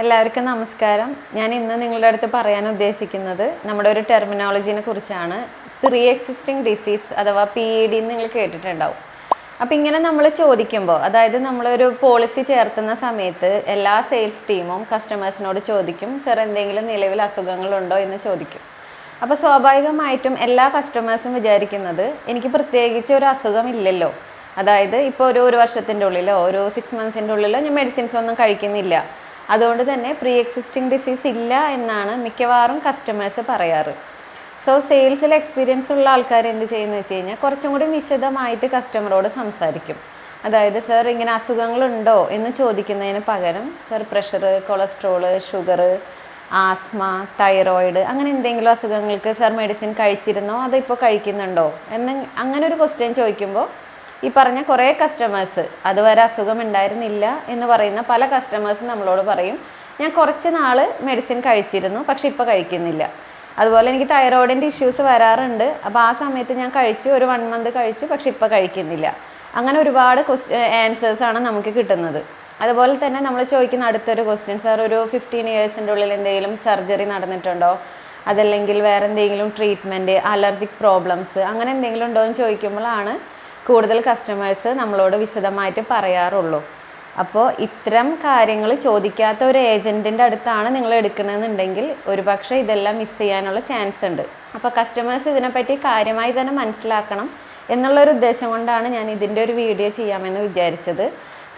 എല്ലാവർക്കും നമസ്കാരം. ഞാൻ ഇന്ന് നിങ്ങളുടെ അടുത്ത് പറയാൻ ഉദ്ദേശിക്കുന്നത് നമ്മുടെ ഒരു ടെർമിനോളജിനെ കുറിച്ചാണ്. പ്രീ എക്സിസ്റ്റിംഗ് ഡിസീസ് അഥവാ പി ഇ ഡി നിങ്ങൾ കേട്ടിട്ടുണ്ടാവും. അപ്പം ഇങ്ങനെ നമ്മൾ ചോദിക്കുമ്പോൾ അതായത് നമ്മളൊരു പോളിസി ചേർത്തുന്ന സമയത്ത് എല്ലാ സെയിൽസ് ടീമും കസ്റ്റമേഴ്സിനോട് ചോദിക്കും സർ എന്തെങ്കിലും നിലവിൽ അസുഖങ്ങളുണ്ടോ എന്ന് ചോദിക്കും. അപ്പോൾ സ്വാഭാവികമായിട്ടും എല്ലാ കസ്റ്റമേഴ്സും വിചാരിക്കുന്നത് എനിക്ക് പ്രത്യേകിച്ച് ഒരു അസുഖം ഇല്ലല്ലോ. അതായത് ഇപ്പോൾ ഒരു ഒരു വർഷത്തിന്റെ ഉള്ളിലോ ഒരു സിക്സ് മന്ത്സിന്റെ ഉള്ളിലോ ഞാൻ മെഡിസിൻസ് ഒന്നും കഴിക്കുന്നില്ല. അതുകൊണ്ട് തന്നെ പ്രീ എക്സിസ്റ്റിംഗ് ഡിസീസ് ഇല്ല എന്നാണ് മിക്കവാറും കസ്റ്റമേഴ്സ് പറയാറ്. സോ സെയിൽസിൽ എക്സ്പീരിയൻസ് ഉള്ള ആൾക്കാർ എന്ത് ചെയ്യുന്നു വെച്ച് കഴിഞ്ഞാൽ കുറച്ചും കൂടി വിശദമായിട്ട് കസ്റ്റമറോട് സംസാരിക്കും. അതായത് സർ ഇങ്ങനെ അസുഖങ്ങളുണ്ടോ? എന്ന് ചോദിക്കുന്നതിന് പകരം sir pressure cholesterol sugar asthma thyroid അങ്ങനെ എന്തെങ്കിലും അസുഖങ്ങൾക്ക് സർ മെഡിസിൻ കഴിച്ചിരുന്നോ? അതോ ഇപ്പോൾ കഴിക്കുന്നുണ്ടോ? എന്ന് അങ്ങനെ ഒരു ക്വസ്റ്റ്യൻ ചോദിക്കുമ്പോൾ ഈ പറഞ്ഞ കുറേ കസ്റ്റമേഴ്സ് അതുവരെ അസുഖം ഉണ്ടായിരുന്നില്ല എന്ന് പറയുന്ന പല കസ്റ്റമേഴ്സ് നമ്മളോട് പറയും ഞാൻ കുറച്ച് നാൾ മെഡിസിൻ കഴിച്ചിരുന്നു പക്ഷെ ഇപ്പോൾ കഴിക്കുന്നില്ല. അതുപോലെ എനിക്ക് തൈറോയിഡിന്റെ ഇഷ്യൂസ് വരാറുണ്ട്. അപ്പോൾ ആ സമയത്ത് ഞാൻ കഴിച്ചു ഒരു വൺ മന്ത് കഴിച്ചു പക്ഷെ ഇപ്പോൾ കഴിക്കുന്നില്ല. അങ്ങനെ ഒരുപാട് ക്വസ്റ്റ് ആൻസേഴ്സാണ് നമുക്ക് കിട്ടുന്നത്. അതുപോലെ തന്നെ നമ്മൾ ചോദിക്കുന്ന അടുത്തൊരു ക്വസ്റ്റ്യൻ സാർ ഒരു ഫിഫ്റ്റീൻ ഇയേഴ്സിന്റെ ഉള്ളിൽ എന്തെങ്കിലും സർജറി നടന്നിട്ടുണ്ടോ? അതല്ലെങ്കിൽ വേറെ എന്തെങ്കിലും ട്രീറ്റ്മെന്റ് അലർജിക് പ്രോബ്ലംസ് അങ്ങനെ എന്തെങ്കിലും ഉണ്ടോ? എന്ന് ചോദിക്കുമ്പോഴാണ് കൂടുതൽ കസ്റ്റമേഴ്സ് നമ്മളോട് വിശദമായിട്ട് പറയാറുള്ളൂ. അപ്പോൾ ഇത്തരം കാര്യങ്ങൾ ചോദിക്കാത്ത ഒരു ഏജന്റിന്റെ അടുത്താണ് നിങ്ങൾ എടുക്കണമെന്നുണ്ടെങ്കിൽ ഒരുപക്ഷെ ഇതെല്ലാം മിസ് ചെയ്യാനുള്ള ചാൻസ് ഉണ്ട്. അപ്പോൾ കസ്റ്റമേഴ്സ് ഇതിനെപ്പറ്റി കാര്യമായി തന്നെ മനസ്സിലാക്കണം എന്നുള്ളൊരു ഉദ്ദേശം കൊണ്ടാണ് ഞാൻ ഇതിന്റെ ഒരു വീഡിയോ ചെയ്യാമെന്ന് വിചാരിച്ചത്.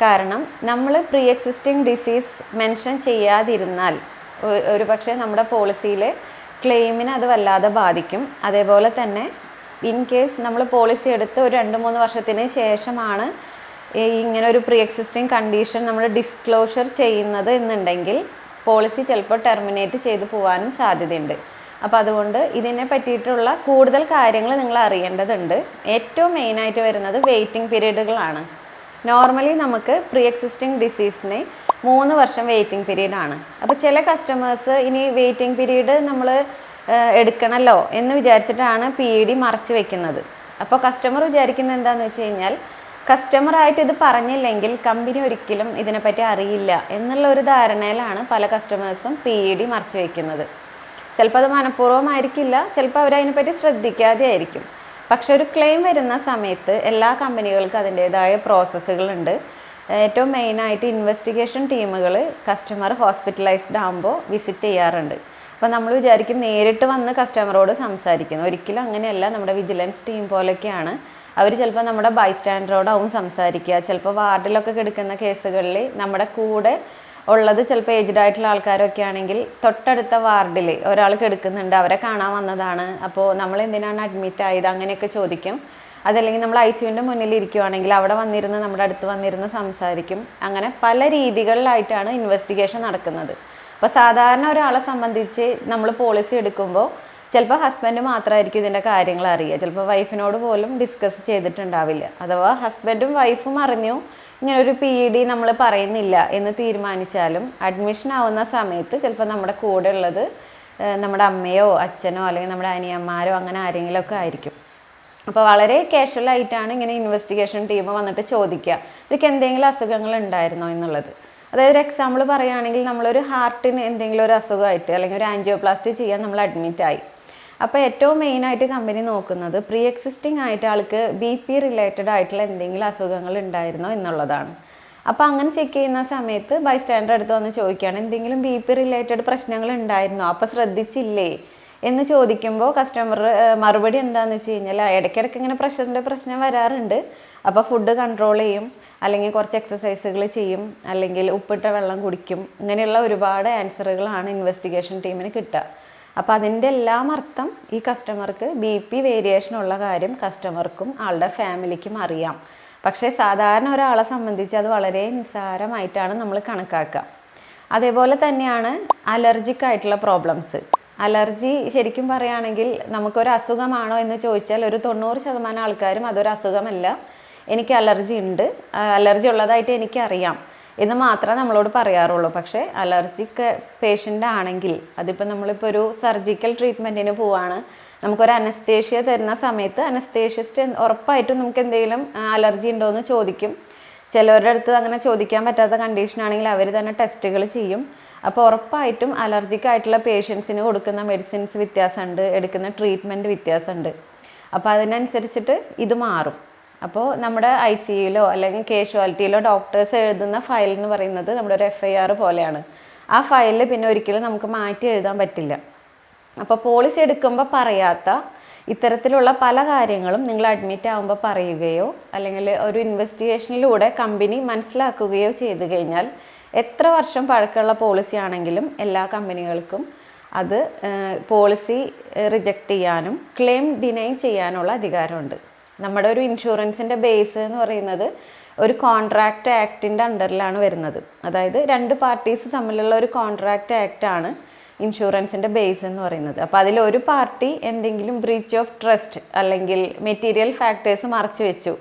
കാരണം നമ്മൾ പ്രീ എക്സിസ്റ്റിംഗ് ഡിസീസ് മെൻഷൻ ചെയ്യാതിരുന്നാൽ ഒരു പക്ഷേ നമ്മുടെ പോളിസിയിൽ ക്ലെയിമിനെ അത് വല്ലാതെ ബാധിക്കും. അതേപോലെ തന്നെ ഇൻ കേസ് നമ്മൾ പോളിസി എടുത്ത് ഒരു രണ്ട് മൂന്ന് വർഷത്തിന് ശേഷമാണ് ഇങ്ങനെ ഒരു പ്രീ എക്സിസ്റ്റിംഗ് കണ്ടീഷൻ നമ്മൾ ഡിസ്ക്ലോഷർ ചെയ്യുന്നത് എന്നുണ്ടെങ്കിൽ പോളിസി ചിലപ്പോൾ ടെർമിനേറ്റ് ചെയ്തു പോകാനും സാധ്യതയുണ്ട്. അപ്പോൾ അതുകൊണ്ട് ഇതിനെ പറ്റിയിട്ടുള്ള കൂടുതൽ കാര്യങ്ങൾ നിങ്ങൾ അറിയേണ്ടതുണ്ട്. ഏറ്റവും മെയിനായിട്ട് വരുന്നത് വെയിറ്റിംഗ് പീരീഡുകളാണ് നോർമലി നമുക്ക് പ്രീ എക്സിസ്റ്റിംഗ് ഡിസീസിന് മൂന്ന് വർഷം വെയിറ്റിംഗ് പീരീഡാണ് അപ്പോൾ ചില കസ്റ്റമേഴ്സ് ഇനി വെയിറ്റിംഗ് പീരീഡ് നമ്മൾ എടുക്കണമല്ലോ എന്ന് വിചാരിച്ചിട്ടാണ് പി ഇ ഡി മറച്ചു വെക്കുന്നത്. അപ്പോൾ കസ്റ്റമർ വിചാരിക്കുന്നത് എന്താണെന്ന് വെച്ച് കഴിഞ്ഞാൽ കസ്റ്റമറായിട്ട് ഇത് പറഞ്ഞില്ലെങ്കിൽ കമ്പനി ഒരിക്കലും ഇതിനെപ്പറ്റി അറിയില്ല എന്നുള്ള ഒരു ധാരണയിലാണ് പല കസ്റ്റമേഴ്സും പി ഇ ഡി മറച്ചു വയ്ക്കുന്നത് ചിലപ്പോൾ അത് മനഃപൂർവമായിരിക്കില്ല ചിലപ്പോൾ അവരതിനെപ്പറ്റി ശ്രദ്ധിക്കാതെ ആയിരിക്കും. പക്ഷെ ഒരു ക്ലെയിം വരുന്ന സമയത്ത് എല്ലാ കമ്പനികൾക്കും അതിന്റേതായ പ്രോസസ്സുകളുണ്ട് ഏറ്റവും മെയിനായിട്ട് ഇൻവെസ്റ്റിഗേഷൻ ടീമുകൾ കസ്റ്റമർ ഹോസ്പിറ്റലൈസ്ഡ് ആകുമ്പോൾ വിസിറ്റ് ചെയ്യാറുണ്ട്. അപ്പോൾ നമ്മൾ വിചാരിക്കും നേരിട്ട് വന്ന് കസ്റ്റമറോട് സംസാരിക്കുന്നു. ഒരിക്കലും അങ്ങനെയല്ല. നമ്മുടെ വിജിലൻസ് ടീം പോലെയൊക്കെയാണ്. അവർ ചിലപ്പോൾ നമ്മുടെ ബൈസ്റ്റാൻഡറോടാവും സംസാരിക്കുക. ചിലപ്പോൾ വാർഡിലൊക്കെ കിടക്കുന്ന കേസുകളിൽ നമ്മുടെ കൂടെ ഉള്ളത് ചിലപ്പോൾ ഏജ്ഡ് ആയിട്ടുള്ള ആൾക്കാരൊക്കെ ആണെങ്കിൽ തൊട്ടടുത്ത വാർഡിൽ ഒരാൾ കിടക്കുന്നുണ്ട്. അവരെ കാണാൻ വന്നതാണ്. അപ്പോൾ നമ്മൾ എന്തിനാണ് അഡ്മിറ്റ് ആയത്? അങ്ങനെയൊക്കെ ചോദിക്കും. അതല്ലെങ്കിൽ നമ്മൾ ഐ സിയുവിന്റെ മുന്നിൽ ഇരിക്കുവാണെങ്കിൽ അവിടെ വന്നിരുന്ന് നമ്മുടെ അടുത്ത് വന്നിരുന്ന് സംസാരിക്കും. അങ്ങനെ പല രീതികളിലായിട്ടാണ് ഇൻവെസ്റ്റിഗേഷൻ നടക്കുന്നത്. അപ്പോൾ സാധാരണ ഒരാളെ സംബന്ധിച്ച് നമ്മൾ പോളിസി എടുക്കുമ്പോൾ ചിലപ്പോൾ ഹസ്ബൻഡ് മാത്രമായിരിക്കും ഇതിന്റെ കാര്യങ്ങൾ അറിയുക ചിലപ്പോൾ വൈഫിനോട് പോലും ഡിസ്കസ് ചെയ്തിട്ടുണ്ടാവില്ല. അഥവാ ഹസ്ബൻഡും വൈഫും അറിഞ്ഞു ഇങ്ങനെ ഒരു പി ഡി നമ്മൾ പറയുന്നില്ല എന്ന് തീരുമാനിച്ചാലും അഡ്മിഷൻ ആവുന്ന സമയത്ത് ചിലപ്പോൾ നമ്മുടെ കൂടെ ഉള്ളത് നമ്മുടെ അമ്മയോ അച്ഛനോ അല്ലെങ്കിൽ നമ്മുടെ അനിയന്മാരോ അങ്ങനെ ആരെങ്കിലുമൊക്കെ ആയിരിക്കും. അപ്പോൾ വളരെ കാഷ്വൽ ആയിട്ടാണ് ഇങ്ങനെ ഇൻവെസ്റ്റിഗേഷൻ ടീം വന്നിട്ട് ചോദിക്കുക ഇവർക്ക് എന്തെങ്കിലും അസുഖങ്ങൾ ഉണ്ടായിരുന്നോ എന്നുള്ളത്. അതായത് ഒരു എക്സാമ്പിൾ പറയുകയാണെങ്കിൽ നമ്മളൊരു ഹാർട്ടിന് എന്തെങ്കിലും ഒരു അസുഖമായിട്ട് അല്ലെങ്കിൽ ഒരു ആൻജിയോപ്ലാസ്റ്റി ചെയ്യാൻ നമ്മൾ അഡ്മിറ്റായി അപ്പോൾ ഏറ്റവും മെയിനായിട്ട് കമ്പനി നോക്കുന്നത് പ്രീ എക്സിസ്റ്റിംഗ് ആയിട്ട് ആൾക്ക് ബി പി റിലേറ്റഡ് ആയിട്ടുള്ള എന്തെങ്കിലും അസുഖങ്ങൾ ഉണ്ടായിരുന്നോ എന്നുള്ളതാണ്. അപ്പോൾ അങ്ങനെ ചെക്ക് ചെയ്യുന്ന സമയത്ത് ബൈ സ്റ്റാൻഡർ അടുത്ത് വന്ന് ചോദിക്കുകയാണ് എന്തെങ്കിലും ബി പി റിലേറ്റഡ് പ്രശ്നങ്ങൾ ഉണ്ടായിരുന്നോ? അപ്പോൾ ശ്രദ്ധിച്ചില്ലേ? എന്ന് ചോദിക്കുമ്പോൾ കസ്റ്റമർ മറുപടി എന്താണെന്ന് വെച്ച് കഴിഞ്ഞാൽ ഇടയ്ക്കിടയ്ക്ക് ഇങ്ങനെ പ്രഷറിന്റെ പ്രശ്നം വരാറുണ്ട്. അപ്പോൾ ഫുഡ് കൺട്രോൾ ചെയ്യും. അല്ലെങ്കിൽ കുറച്ച് എക്സസൈസുകൾ ചെയ്യും അല്ലെങ്കിൽ ഉപ്പിട്ട വെള്ളം കുടിക്കും ഇങ്ങനെയുള്ള ഒരുപാട് ആൻസറുകളാണ് ഇൻവെസ്റ്റിഗേഷൻ ടീമിന് കിട്ടുക. അപ്പോൾ അതിന്റെ എല്ലാം അർത്ഥം ഈ കസ്റ്റമർക്ക് ബി പി വേരിയേഷൻ ഉള്ള കാര്യം കസ്റ്റമർക്കും ആളുടെ ഫാമിലിക്കും അറിയാം. പക്ഷേ സാധാരണ ഒരാളെ സംബന്ധിച്ച് അത് വളരെ നിസ്സാരമായിട്ടാണ് നമ്മൾ കണക്കാക്കുക. അതേപോലെ തന്നെയാണ് അലർജിക് ആയിട്ടുള്ള പ്രോബ്ലംസ് അലർജി ശരിക്കും പറയുകയാണെങ്കിൽ നമുക്കൊരു അസുഖമാണോ എന്ന് ചോദിച്ചാൽ ഒരു തൊണ്ണൂറ് ശതമാനം ആൾക്കാരും അതൊരു അസുഖമല്ല. എനിക്ക് അലർജി ഉണ്ട്. അലർജി ഉള്ളതായിട്ട് എനിക്കറിയാം. എന്ന് മാത്രമേ നമ്മളോട് പറയാറുള്ളൂ. പക്ഷേ അലർജിക്ക് പേഷ്യന്റ് ആണെങ്കിൽ അതിപ്പോൾ നമ്മളിപ്പോൾ ഒരു സർജിക്കൽ ട്രീറ്റ്മെന്റിന് പോവാണ്. നമുക്കൊരു അനസ്തേഷ്യ തരുന്ന സമയത്ത് അനസ്തേഷ്യസ്റ്റ് ഉറപ്പായിട്ടും നമുക്ക് എന്തെങ്കിലും അലർജി ഉണ്ടോ എന്ന് ചോദിക്കും. ചിലവരുടെ അടുത്ത് അങ്ങനെ ചോദിക്കാൻ പറ്റാത്ത കണ്ടീഷൻ ആണെങ്കിൽ അവർ തന്നെ ടെസ്റ്റുകൾ ചെയ്യും. അപ്പോൾ ഉറപ്പായിട്ടും അലർജിക് ആയിട്ടുള്ള പേഷ്യൻസിന് കൊടുക്കുന്ന മെഡിസിൻസ് വ്യത്യാസമുണ്ട്. എടുക്കുന്ന ട്രീറ്റ്മെന്റ് വ്യത്യാസമുണ്ട്. അപ്പോൾ അതിനനുസരിച്ചിട്ട് ഇത് മാറും. അപ്പോൾ നമ്മുടെ ഐ സി യുയിലോ അല്ലെങ്കിൽ കേഷ്വാലിറ്റിയിലോ ഡോക്ടേഴ്സ് എഴുതുന്ന ഫയൽ എന്ന് പറയുന്നത് നമ്മുടെ ഒരു എഫ് ഐ ആർ പോലെയാണ്. ആ ഫയലിൽ പിന്നെ ഒരിക്കലും നമുക്ക് മാറ്റി എഴുതാൻ പറ്റില്ല. അപ്പോൾ പോളിസി എടുക്കുമ്പോൾ പറയാത്ത ഇത്തരത്തിലുള്ള പല കാര്യങ്ങളും നിങ്ങൾ അഡ്മിറ്റ് ആകുമ്പോൾ പറയുകയോ അല്ലെങ്കിൽ ഒരു ഇൻവെസ്റ്റിഗേഷനിലൂടെ കമ്പനി മനസ്സിലാക്കുകയോ ചെയ്തു കഴിഞ്ഞാൽ എത്ര വർഷം പഴക്കമുള്ള പോളിസി ആണെങ്കിലും എല്ലാ കമ്പനികൾക്കും അത് പോളിസി റിജക്റ്റ് ചെയ്യാനും ക്ലെയിം ഡിനൈ ചെയ്യാനുള്ള അധികാരമുണ്ട്. നമ്മുടെ ഒരു ഇൻഷുറൻസിന്റെ ബേസ് എന്ന് പറയുന്നത് ഒരു കോൺട്രാക്റ്റ് ആക്ടിന്റെ അണ്ടറിലാണ് വരുന്നത്. അതായത് രണ്ട് പാർട്ടീസ് തമ്മിലുള്ള ഒരു കോൺട്രാക്റ്റ് ആക്റ്റാണ് ഇൻഷുറൻസിന്റെ ബേസ് എന്ന് പറയുന്നത്. അപ്പോൾ അതിൽ ഒരു പാർട്ടി എന്തെങ്കിലും ബ്രീച്ച് ഓഫ് ട്രസ്റ്റ് അല്ലെങ്കിൽ മെറ്റീരിയൽ ഫാക്ടേഴ്സ് മറച്ചു വെച്ചു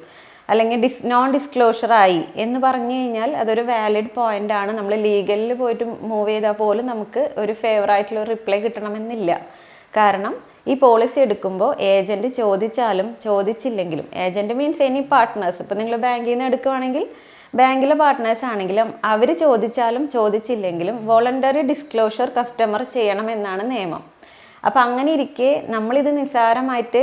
അല്ലെങ്കിൽ ഡിസ് നോൺ ഡിസ്ക്ലോഷർ ആയി എന്ന് പറഞ്ഞു കഴിഞ്ഞാൽ അതൊരു വാലിഡ് പോയിന്റ് ആണ്. നമ്മൾ ലീഗലിൽ പോയിട്ട് മൂവ് ചെയ്താൽ പോലും നമുക്ക് ഒരു ഫേവറായിട്ടുള്ള റിപ്ലൈ കിട്ടണമെന്നില്ല. കാരണം ഈ പോളിസി എടുക്കുമ്പോൾ ഏജന്റ് ചോദിച്ചാലും ചോദിച്ചില്ലെങ്കിലും ഏജന്റ് മീൻസ് എനി പാർട്ട്നേഴ്സ് ഇപ്പോൾ നിങ്ങൾ ബാങ്കിൽ നിന്ന് എടുക്കുവാണെങ്കിൽ ബാങ്കിലെ പാർട്ട്നേഴ്സ് ആണെങ്കിലും അവർ ചോദിച്ചാലും ചോദിച്ചില്ലെങ്കിലും വോളണ്ടറി ഡിസ്ക്ലോഷർ കസ്റ്റമർ ചെയ്യണമെന്നാണ് നിയമം. അപ്പം അങ്ങനെ ഇരിക്കെ നമ്മളിത് നിസ്സാരമായിട്ട്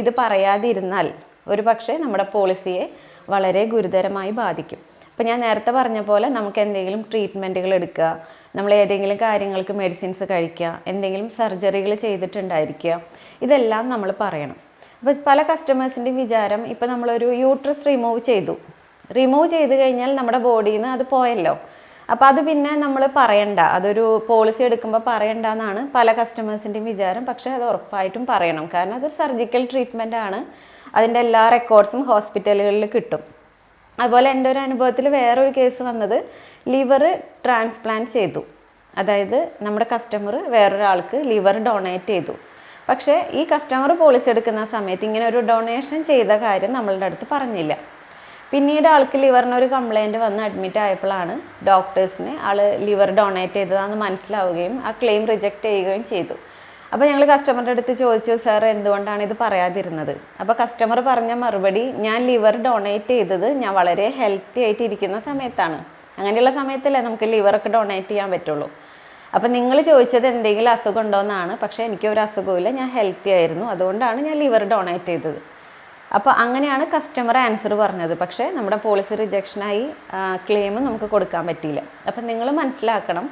ഇത് പറയാതിരുന്നാൽ ഒരു പക്ഷേ നമ്മുടെ പോളിസിയെ വളരെ ഗുരുതരമായി ബാധിക്കും. അപ്പം ഞാൻ നേരത്തെ പറഞ്ഞ പോലെ നമുക്ക് എന്തെങ്കിലും ട്രീറ്റ്മെന്റുകൾ എടുക്കുക നമ്മൾ ഏതെങ്കിലും കാര്യങ്ങൾക്ക് മെഡിസിൻസ് കഴിക്കുക എന്തെങ്കിലും സർജറികൾ ചെയ്തിട്ടുണ്ടായിരിക്കുക ഇതെല്ലാം നമ്മൾ പറയണം. അപ്പോൾ പല കസ്റ്റമേഴ്സിന്റെയും വിചാരം ഇപ്പോൾ നമ്മളൊരു യൂട്രസ് റിമൂവ് ചെയ്തു. റിമൂവ് ചെയ്ത് കഴിഞ്ഞാൽ നമ്മുടെ ബോഡിയിൽ നിന്ന് അത് പോയല്ലോ. അപ്പോൾ അത് പിന്നെ നമ്മൾ പറയണ്ട. അതൊരു പോളിസി എടുക്കുമ്പോൾ പറയണ്ട എന്നാണ് പല കസ്റ്റമേഴ്സിന്റെയും വിചാരം. പക്ഷേ അത് ഉറപ്പായിട്ടും പറയണം. കാരണം അതൊരു സർജിക്കൽ ട്രീറ്റ്മെന്റ് ആണ്. അതിന്റെ എല്ലാ റെക്കോർഡ്സും ഹോസ്പിറ്റലുകളിൽ കിട്ടും. അതുപോലെ എന്റെ ഒരു അനുഭവത്തിൽ വേറൊരു കേസ് വന്നത് ലിവർ ട്രാൻസ്പ്ലാന്റ് ചെയ്തു. അതായത് നമ്മുടെ കസ്റ്റമർ വേറൊരാൾക്ക് ലിവർ ഡൊണേറ്റ് ചെയ്തു. പക്ഷേ ഈ കസ്റ്റമർ പോളിസി എടുക്കുന്ന സമയത്ത് ഇങ്ങനെ ഒരു ഡൊണേഷൻ ചെയ്ത കാര്യം നമ്മളുടെ അടുത്ത് പറഞ്ഞില്ല. പിന്നീട് ആൾക്ക് ലിവറിന് ഒരു വന്ന് അഡ്മിറ്റ് ആയപ്പോഴാണ് ഡോക്ടേഴ്സിന് ആൾ ലിവർ ഡൊണേറ്റ് ചെയ്തതാണെന്ന് മനസ്സിലാവുകയും ആ ക്ലെയിം റിജക്റ്റ് ചെയ്യുകയും ചെയ്തു. അപ്പോൾ ഞങ്ങൾ കസ്റ്റമറുടെ അടുത്ത് ചോദിച്ചു സാർ എന്തുകൊണ്ടാണ് ഇത് പറയാതിരുന്നത്? അപ്പോൾ കസ്റ്റമർ പറഞ്ഞ മറുപടി ഞാൻ ലിവർ ഡൊണേറ്റ് ചെയ്തത് ഞാൻ വളരെ ഹെൽത്തി ആയിട്ട് ഇരിക്കുന്ന സമയത്താണ്. അങ്ങനെയുള്ള സമയത്തല്ലേ നമുക്ക് ലിവറൊക്കെ ഡൊണേറ്റ് ചെയ്യാൻ പറ്റുള്ളൂ. അപ്പോൾ നിങ്ങൾ ചോദിച്ചത് എന്തെങ്കിലും അസുഖം ഉണ്ടോ എന്നാണ് പക്ഷേ എനിക്ക് ഒരു അസുഖമില്ല ഞാൻ ഹെൽത്തി ആയിരുന്നു. അതുകൊണ്ടാണ് ഞാൻ ലിവർ ഡൊണേറ്റ് ചെയ്തത്. അപ്പോൾ അങ്ങനെയാണ് കസ്റ്റമർ ആൻസർ പറഞ്ഞത്. പക്ഷേ നമ്മുടെ പോളിസി റിജക്ഷനായി ക്ലെയിം നമുക്ക് കൊടുക്കാൻ പറ്റിയില്ല. അപ്പം നിങ്ങൾ മനസ്സിലാക്കണം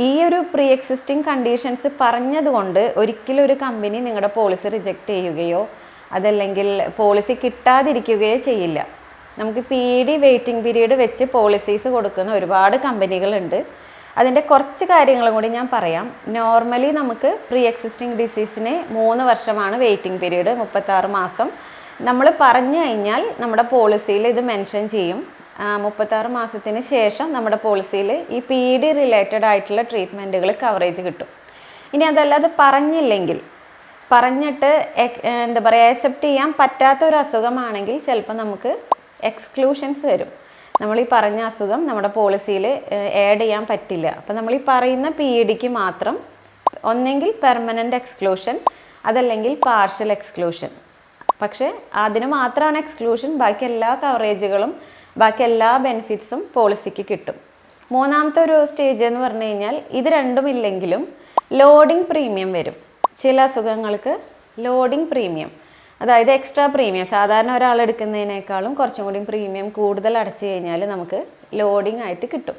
ഈ ഒരു പ്രീ എക്സിസ്റ്റിംഗ് കണ്ടീഷൻസ് പറഞ്ഞതുകൊണ്ട് ഒരിക്കലും ഒരു കമ്പനി നിങ്ങളുടെ പോളിസി റിജക്റ്റ് ചെയ്യുകയോ അതല്ലെങ്കിൽ പോളിസി കിട്ടാതിരിക്കുകയോ ചെയ്യില്ല. നമുക്ക് പി ഡി വെയിറ്റിംഗ് പീരീഡ് വെച്ച് പോളിസീസ് കൊടുക്കുന്ന ഒരുപാട് കമ്പനികളുണ്ട് അതിന്റെ കുറച്ച് കാര്യങ്ങളും കൂടി ഞാൻ പറയാം. നോർമലി നമുക്ക് പ്രീ എക്സിസ്റ്റിംഗ് ഡിസീസിന് മൂന്ന് വർഷമാണ് വെയിറ്റിംഗ് പീരീഡ് മുപ്പത്താറ് മാസം. നമ്മൾ പറഞ്ഞു കഴിഞ്ഞാൽ നമ്മുടെ പോളിസിയിൽ ഇത് മെൻഷൻ ചെയ്യും. മുപ്പത്താറ് മാസത്തിന് ശേഷം നമ്മുടെ പോളിസിയിൽ ഈ പി ഡി റിലേറ്റഡ് ആയിട്ടുള്ള ട്രീറ്റ്മെന്റുകൾ കവറേജ് കിട്ടും. ഇനി അതല്ലാതെ പറഞ്ഞില്ലെങ്കിൽ പറഞ്ഞിട്ട് എന്താ പറയുക അക്സെപ്റ്റ് ചെയ്യാൻ പറ്റാത്ത ഒരു അസുഖമാണെങ്കിൽ ചിലപ്പോൾ നമുക്ക് എക്സ്ക്ലൂഷൻസ് വരും. നമ്മൾ ഈ പറഞ്ഞ അസുഖം നമ്മുടെ പോളിസിയിൽ ആഡ് ചെയ്യാൻ പറ്റില്ല. അപ്പോൾ നമ്മൾ ഈ പറയുന്ന പി ഡിക്ക് മാത്രം ഒന്നെങ്കിൽ പെർമനന്റ് എക്സ്ക്ലൂഷൻ അതല്ലെങ്കിൽ പാർഷ്യൽ എക്സ്ക്ലൂഷൻ പക്ഷേ അതിന് മാത്രമാണ് എക്സ്ക്ലൂഷൻ ബാക്കി എല്ലാ കവറേജുകളും ബാക്കി എല്ലാ ബെനിഫിറ്റ്സും പോളിസിക്ക് കിട്ടും. മൂന്നാമത്തെ ഒരു സ്റ്റേജ് എന്ന് പറഞ്ഞു കഴിഞ്ഞാൽ ഇത് രണ്ടും ഇല്ലെങ്കിലും ലോഡിംഗ് പ്രീമിയം വരും. ചില അസുഖങ്ങൾക്ക് ലോഡിംഗ് പ്രീമിയം അതായത് എക്സ്ട്രാ പ്രീമിയം സാധാരണ ഒരാൾ എടുക്കുന്നതിനേക്കാളും കുറച്ചും കൂടി പ്രീമിയം കൂടുതൽ അടച്ചു കഴിഞ്ഞാൽ നമുക്ക് ലോഡിംഗ് ആയിട്ട് കിട്ടും.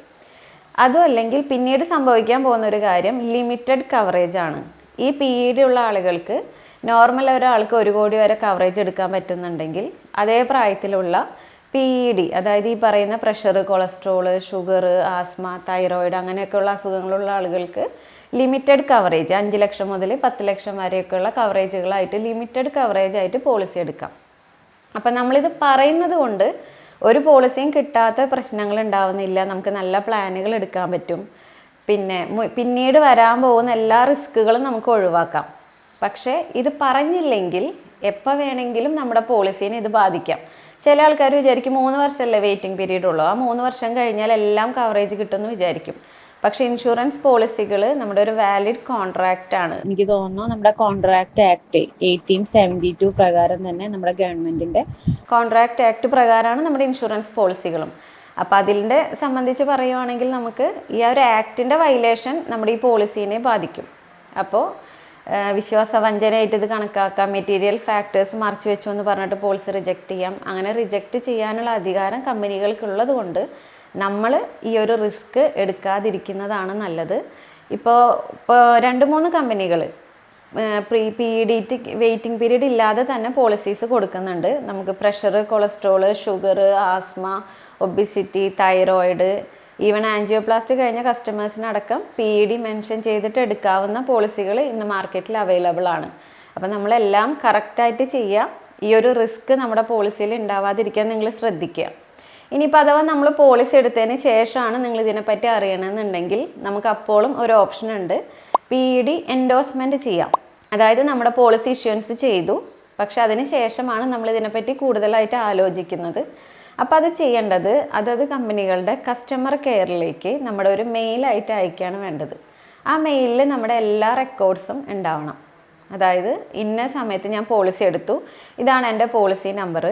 അതും അല്ലെങ്കിൽ പിന്നീട് സംഭവിക്കാൻ പോകുന്ന ഒരു കാര്യം ലിമിറ്റഡ് കവറേജ് ആണ്. ഈ പി ഡി ഉള്ള ആളുകൾക്ക് നോർമൽ ഒരാൾക്ക് ഒരു കോടി വരെ കവറേജ് എടുക്കാൻ പറ്റുന്നുണ്ടെങ്കിൽ അതേ പ്രായത്തിലുള്ള പി ഇ ഡി അതായത് ഈ പറയുന്ന pressure cholesterol sugar asthma thyroid അങ്ങനെയൊക്കെയുള്ള അസുഖങ്ങളുള്ള ആളുകൾക്ക് ലിമിറ്റഡ് കവറേജ് അഞ്ച് ലക്ഷം മുതൽ പത്ത് ലക്ഷം വരെയൊക്കെയുള്ള കവറേജുകളായിട്ട് ലിമിറ്റഡ് കവറേജ് ആയിട്ട് പോളിസി എടുക്കാം. അപ്പം നമ്മളിത് പറയുന്നത് കൊണ്ട് ഒരു പോളിസിയും കിട്ടാത്ത പ്രശ്നങ്ങൾ ഉണ്ടാവുന്നില്ല നമുക്ക് നല്ല പ്ലാനുകൾ എടുക്കാൻ പറ്റും. പിന്നെ പിന്നീട് വരാൻ പോകുന്ന എല്ലാ റിസ്ക്കുകളും നമുക്ക് ഒഴിവാക്കാം. പക്ഷേ ഇത് പറഞ്ഞില്ലെങ്കിൽ എപ്പോൾ വേണമെങ്കിലും നമ്മുടെ പോളിസീനെ ഇത് ബാധിക്കാം. ചില ആൾക്കാർ വിചാരിക്കും മൂന്ന് വർഷമല്ലേ വെയിറ്റിംഗ് പീരീഡ് ഉള്ളൂ. ആ മൂന്ന് വർഷം കഴിഞ്ഞാൽ എല്ലാം കവറേജ് കിട്ടുമെന്ന് വിചാരിക്കും. പക്ഷേ ഇൻഷുറൻസ് പോളിസികൾ നമ്മുടെ ഒരു വാലിഡ് കോൺട്രാക്റ്റ് ആണ്. എനിക്ക് തോന്നുന്നു നമ്മുടെ contract act eighteen seventy two പ്രകാരം തന്നെ നമ്മുടെ ഗവൺമെന്റിന്റെ കോൺട്രാക്ട് ആക്ട് പ്രകാരമാണ് നമ്മുടെ ഇൻഷുറൻസ് പോളിസികളും അപ്പോൾ അതിന്റെ സംബന്ധിച്ച് പറയുവാണെങ്കിൽ നമുക്ക് ഈ ആ ഒരു ആക്ടിന്റെ വൈലേഷൻ നമ്മുടെ ഈ പോളിസീനെ ബാധിക്കും. അപ്പോൾ വിശ്വാസവഞ്ചനയായിട്ട് ഇത് കണക്കാക്കാം. മെറ്റീരിയൽ ഫാക്ടേഴ്സ് മറച്ചു വെച്ചു എന്ന് പറഞ്ഞിട്ട് പോളിസി റിജക്റ്റ് ചെയ്യാം. അങ്ങനെ റിജക്റ്റ് ചെയ്യാനുള്ള അധികാരം കമ്പനികൾക്കുള്ളത് കൊണ്ട് നമ്മൾ ഈ ഒരു റിസ്ക് എടുക്കാതിരിക്കുന്നതാണ് നല്ലത്. ഇപ്പോൾ ഇപ്പോൾ രണ്ട് മൂന്ന് കമ്പനികൾ pre P D T waiting period ഇല്ലാതെ തന്നെ പോളിസീസ് കൊടുക്കുന്നുണ്ട്. നമുക്ക് pressure cholesterol sugar asthma obesity thyroid even angioplast കഴിഞ്ഞ കസ്റ്റമേഴ്സിനടക്കം പി ഇ ഡി മെൻഷൻ ചെയ്തിട്ട് എടുക്കാവുന്ന പോളിസികൾ ഇന്ന് മാർക്കറ്റിൽ അവൈലബിൾ ആണ്. അപ്പോൾ നമ്മളെല്ലാം കറക്റ്റായിട്ട് ചെയ്യുക ഈ ഒരു റിസ്ക് നമ്മുടെ പോളിസിയിൽ ഉണ്ടാവാതിരിക്കാൻ നിങ്ങൾ ശ്രദ്ധിക്കുക. ഇനിയിപ്പോൾ അഥവാ നമ്മൾ പോളിസി എടുത്തതിന് ശേഷമാണ് നിങ്ങൾ ഇതിനെപ്പറ്റി അറിയണമെന്നുണ്ടെങ്കിൽ നമുക്ക് അപ്പോഴും ഒരു ഓപ്ഷൻ ഉണ്ട്. പി ഇ ഡി എൻഡോസ്മെന്റ് ചെയ്യാം. അതായത് നമ്മുടെ പോളിസി ഇഷ്യൂൻസ് ചെയ്തു. പക്ഷെ അതിന് ശേഷമാണ് നമ്മൾ ഇതിനെപ്പറ്റി കൂടുതലായിട്ട് ആലോചിക്കുന്നത്. അപ്പോൾ അത് ചെയ്യേണ്ടത് അതത് കമ്പനികളുടെ കസ്റ്റമർ കെയറിലേക്ക് നമ്മുടെ ഒരു മെയിലായിട്ട് അയക്കുകയാണ് വേണ്ടത്. ആ മെയിലിൽ നമ്മുടെ എല്ലാ റെക്കോർഡ്സും ഉണ്ടാവണം. അതായത് ഇന്ന സമയത്ത് ഞാൻ പോളിസി എടുത്തു. ഇതാണ് എന്റെ പോളിസി നമ്പർ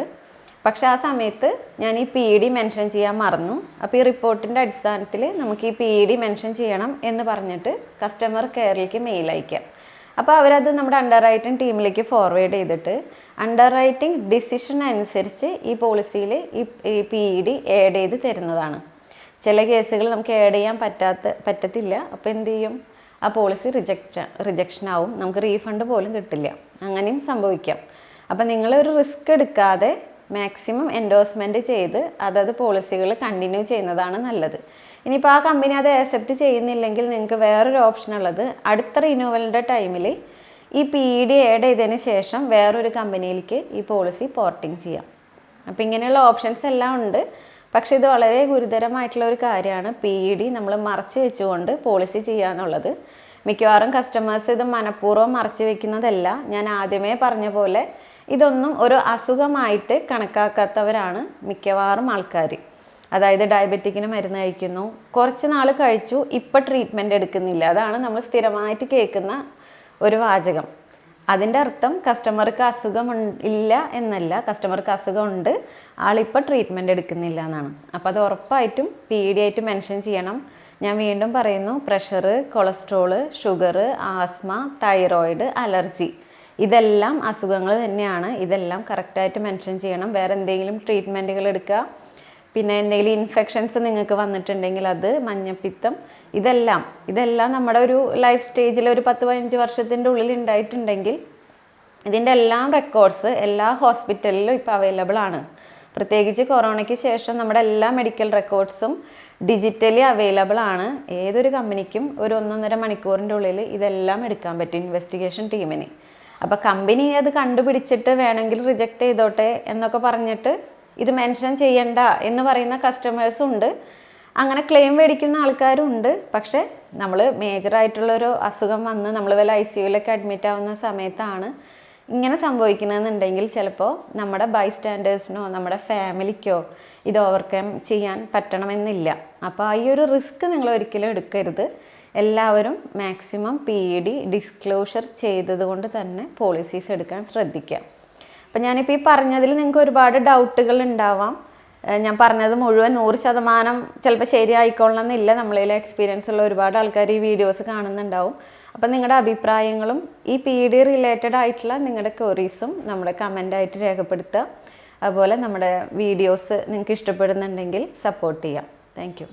പക്ഷെ ആ സമയത്ത് ഞാൻ ഈ പി ഡി മെൻഷൻ ചെയ്യാൻ മറന്നു. അപ്പോൾ ഈ റിപ്പോർട്ടിന്റെ അടിസ്ഥാനത്തിൽ നമുക്ക് ഈ പി ഡി മെൻഷൻ ചെയ്യണം എന്ന് പറഞ്ഞിട്ട് കസ്റ്റമർ കെയറിലേക്ക് മെയിൽ അയക്കാം. അപ്പോൾ അവരത് നമ്മുടെ അണ്ടർ റൈറ്റിംഗ് ടീമിലേക്ക് ഫോർവേഡ് ചെയ്തിട്ട് അണ്ടർ റൈറ്റിംഗ് ഡിസിഷൻ അനുസരിച്ച് ഈ പോളിസിയിൽ ഈ പി ഇ ഡി ആഡ് ചെയ്ത് തരുന്നതാണ്. ചില കേസുകൾ നമുക്ക് ആഡ് ചെയ്യാൻ പറ്റാത്ത പറ്റത്തില്ല. അപ്പോൾ എന്ത് ചെയ്യും? ആ പോളിസി റിജക്റ്റ് റിജക്ഷൻ ആവും. നമുക്ക് റീഫണ്ട് പോലും കിട്ടില്ല. അങ്ങനെയും സംഭവിക്കാം. അപ്പോൾ നിങ്ങളൊരു റിസ്ക് എടുക്കാതെ മാക്സിമം എൻഡോഴ്സ്മെന്റ് ചെയ്ത് അതത് പോളിസികൾ കണ്ടിന്യൂ ചെയ്യുന്നതാണ് നല്ലത്. ഇനിയിപ്പോൾ ആ കമ്പനി അത് അക്സെപ്റ്റ് ചെയ്യുന്നില്ലെങ്കിൽ നിങ്ങൾക്ക് വേറൊരു ഓപ്ഷൻ ഉള്ളത്. അടുത്ത റിന്യൂവലിന്റെ ടൈമിൽ ഈ പി ഡി ആഡ് ചെയ്തതിന് ശേഷം വേറൊരു കമ്പനിയിലേക്ക് ഈ പോളിസി പോർട്ടിങ് ചെയ്യാം. അപ്പോൾ ഇങ്ങനെയുള്ള ഓപ്ഷൻസ് എല്ലാം ഉണ്ട്. പക്ഷേ ഇത് വളരെ ഗുരുതരമായിട്ടുള്ള ഒരു കാര്യമാണ്. പി ഡി നമ്മൾ മറച്ചു വെച്ചുകൊണ്ട് പോളിസി ചെയ്യാന്നുള്ളത്. മിക്കവാറും കസ്റ്റമേഴ്സ് ഇത് മനഃപൂർവം മറച്ചു വെക്കുന്നതല്ല. ഞാൻ ആദ്യമേ പറഞ്ഞ പോലെ ഇതൊന്നും ഒരു അസുഖമായിട്ട് കണക്കാക്കാത്തവരാണ് മിക്കവാറും ആൾക്കാർ അതായത് ഡയബറ്റിക്കിന് മരുന്ന് കഴിക്കുന്നു. കുറച്ച് നാൾ കഴിച്ചു ഇപ്പം ട്രീറ്റ്മെന്റ് എടുക്കുന്നില്ല. അതാണ് നമ്മൾ സ്ഥിരമായിട്ട് കേൾക്കുന്ന ഒരു വാചകം. അതിന്റെ അർത്ഥം കസ്റ്റമർക്ക് അസുഖം ഇല്ല എന്നല്ല. കസ്റ്റമർക്ക് അസുഖമുണ്ട്. ആളിപ്പോൾ ട്രീറ്റ്മെന്റ് എടുക്കുന്നില്ല എന്നാണ്. അപ്പോൾ അത് ഉറപ്പായിട്ടും പി ഡി ആയിട്ട് മെൻഷൻ ചെയ്യണം. ഞാൻ വീണ്ടും പറയുന്നു pressure cholesterol sugar asthma thyroid allergy ഇതെല്ലാം അസുഖങ്ങൾ തന്നെയാണ്. ഇതെല്ലാം കറക്റ്റായിട്ട് മെൻഷൻ ചെയ്യണം. വേറെ എന്തെങ്കിലും ട്രീറ്റ്മെന്റുകൾ എടുക്കുക. പിന്നെ എന്തെങ്കിലും ഇൻഫെക്ഷൻസ് നിങ്ങൾക്ക് വന്നിട്ടുണ്ടെങ്കിൽ അത് മഞ്ഞപ്പിത്തം ഇതെല്ലാം ഇതെല്ലാം നമ്മുടെ ഒരു ലൈഫ് സ്റ്റേജിൽ ഒരു പത്ത് പതിനഞ്ച് വർഷത്തിന്റെ ഉള്ളിൽ ഉണ്ടായിട്ടുണ്ടെങ്കിൽ ഇതിന്റെ എല്ലാം റെക്കോർഡ്സ് എല്ലാ ഹോസ്പിറ്റലിലും ഇപ്പോൾ അവൈലബിൾ ആണ്. പ്രത്യേകിച്ച് കൊറോണയ്ക്ക് ശേഷം നമ്മുടെ എല്ലാ മെഡിക്കൽ റെക്കോർഡ്സും ഡിജിറ്റലി അവൈലബിൾ ആണ്. ഏതൊരു കമ്പനിക്കും ഒരു ഒന്നൊന്നര മണിക്കൂറിന്റെ ഉള്ളിൽ ഇതെല്ലാം എടുക്കാൻ പറ്റും ഇൻവെസ്റ്റിഗേഷൻ ടീമിന് അപ്പോൾ കമ്പനി അത് കണ്ടുപിടിച്ചിട്ട് വേണമെങ്കിൽ റിജക്റ്റ് ചെയ്തോട്ടെ എന്നൊക്കെ പറഞ്ഞിട്ട് ഇത് മെൻഷൻ ചെയ്യണ്ട എന്ന് പറയുന്ന കസ്റ്റമേഴ്സും ഉണ്ട്. അങ്ങനെ ക്ലെയിം മേടിക്കുന്ന ആൾക്കാരും ഉണ്ട് പക്ഷേ നമ്മൾ മേജറായിട്ടുള്ളൊരു അസുഖം വന്ന് നമ്മൾ വല്ല ഐ സിയുലൊക്കെ അഡ്മിറ്റ് ആവുന്ന സമയത്താണ് ഇങ്ങനെ സംഭവിക്കണമെന്നുണ്ടെങ്കിൽ ചിലപ്പോൾ നമ്മുടെ ബൈ സ്റ്റാൻഡേഴ്സിനോ നമ്മുടെ ഫാമിലിക്കോ ഇത് ഓവർകം ചെയ്യാൻ പറ്റണമെന്നില്ല. അപ്പോൾ ഈ ഒരു റിസ്ക് നിങ്ങൾ ഒരിക്കലും എടുക്കരുത്. എല്ലാവരും maximum P E D disclosure ചെയ്തതുകൊണ്ട് തന്നെ പോളിസീസ് എടുക്കാൻ ശ്രദ്ധിക്കുക. അപ്പം ഞാനിപ്പോൾ ഈ പറഞ്ഞതിൽ നിങ്ങൾക്ക് ഒരുപാട് ഡൗട്ടുകൾ ഉണ്ടാവാം. ഞാൻ പറഞ്ഞത് മുഴുവൻ നൂറ് ശതമാനം ചിലപ്പോൾ ശരിയായിക്കൊള്ളണമെന്നില്ല. നമ്മളിൽ എക്സ്പീരിയൻസ് ഉള്ള ഒരുപാട് ആൾക്കാർ ഈ വീഡിയോസ് കാണുന്നുണ്ടാവും. അപ്പം നിങ്ങളുടെ അഭിപ്രായങ്ങളും ഈ പി ഡി റിലേറ്റഡ് ആയിട്ടുള്ള നിങ്ങളുടെ ക്വറീസും നമ്മുടെ കമന്റായിട്ട് രേഖപ്പെടുത്തുക. അതുപോലെ നമ്മുടെ വീഡിയോസ് നിങ്ങൾക്ക് ഇഷ്ടപ്പെടുന്നുണ്ടെങ്കിൽ സപ്പോർട്ട് ചെയ്യാം. താങ്ക്